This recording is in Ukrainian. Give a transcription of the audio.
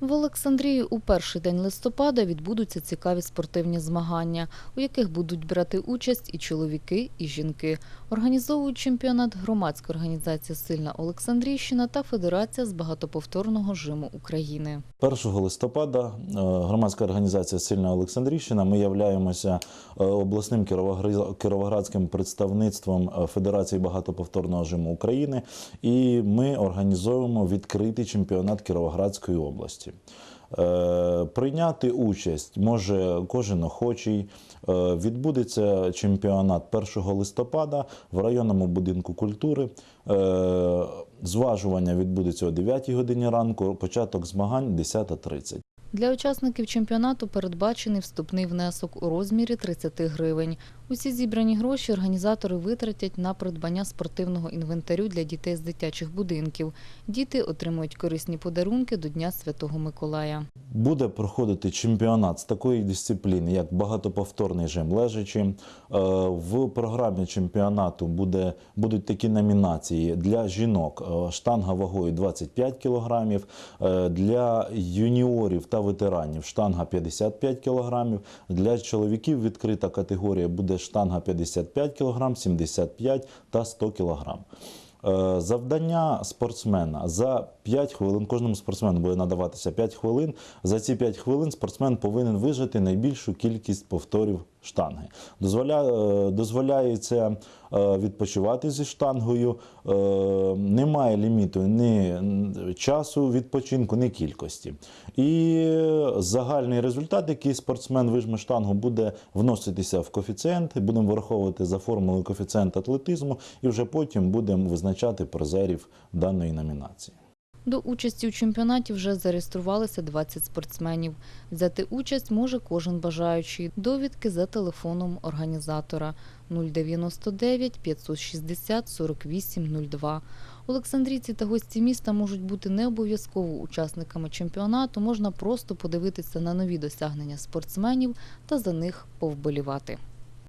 В Олександрії у перший день листопада відбудуться цікаві спортивні змагання, у яких будуть брати участь і чоловіки, і жінки. Організовують чемпіонат громадська організація Сильна Олександрійщина та Федерація з багатоповторного жиму України. 1 листопада е, громадська організація Сильна Олександрійщина. Ми являємося е, обласним кіровоградським представництвом е, Федерації багатоповторного жиму України, і ми організовуємо відкритий чемпіонат Кіровоградської області. Е, Прийняти участь може кожен охочий. Е, Відбудеться чемпіонат 1 листопада в районному будинку культури. Е, Зважування відбудеться о 9 годині ранку, початок змагань 10.30. Для учасників чемпіонату передбачений вступний внесок у розмірі 30 гривень. Усі зібрані гроші організатори витратять на придбання спортивного інвентарю для дітей з дитячих будинків. Діти отримують корисні подарунки до Дня Святого Миколая. Буде проходити чемпіонат з такої дисципліни, як багатоповторний жим лежачі. Е, В програмі чемпіонату буде, будуть такі номінації для жінок: е, штанга вагою 25 кг, для юніорів та ветеранів штанга 55 кг, для чоловіків відкрита категорія буде штанга 55 кг, 75 та 100 кг. Е, Завдання спортсмена за 5 хвилин, кожному спортсмену буде надаватися 5 хвилин. За ці 5 хвилин спортсмен повинен вижити найбільшу кількість повторів штанги. Дозволя, е, дозволяється е, відпочивати зі штангою. Е, Немає ліміту ні часу відпочинку, ні кількості. І загальний результат, який спортсмен вижме штангу, буде вноситися в коефіцієнт. Будемо враховувати за формулою коефіцієнт атлетизму, і вже потім будемо визначати призерів даної номінації. До участі у чемпіонаті вже зареєструвалися 20 спортсменів. Взяти участь може кожен бажаючий. Довідки за телефоном організатора 099 560 48 02. Олександрійці та гості міста можуть бути не обов'язково учасниками чемпіонату, можна просто подивитися на нові досягнення спортсменів та за них повболівати.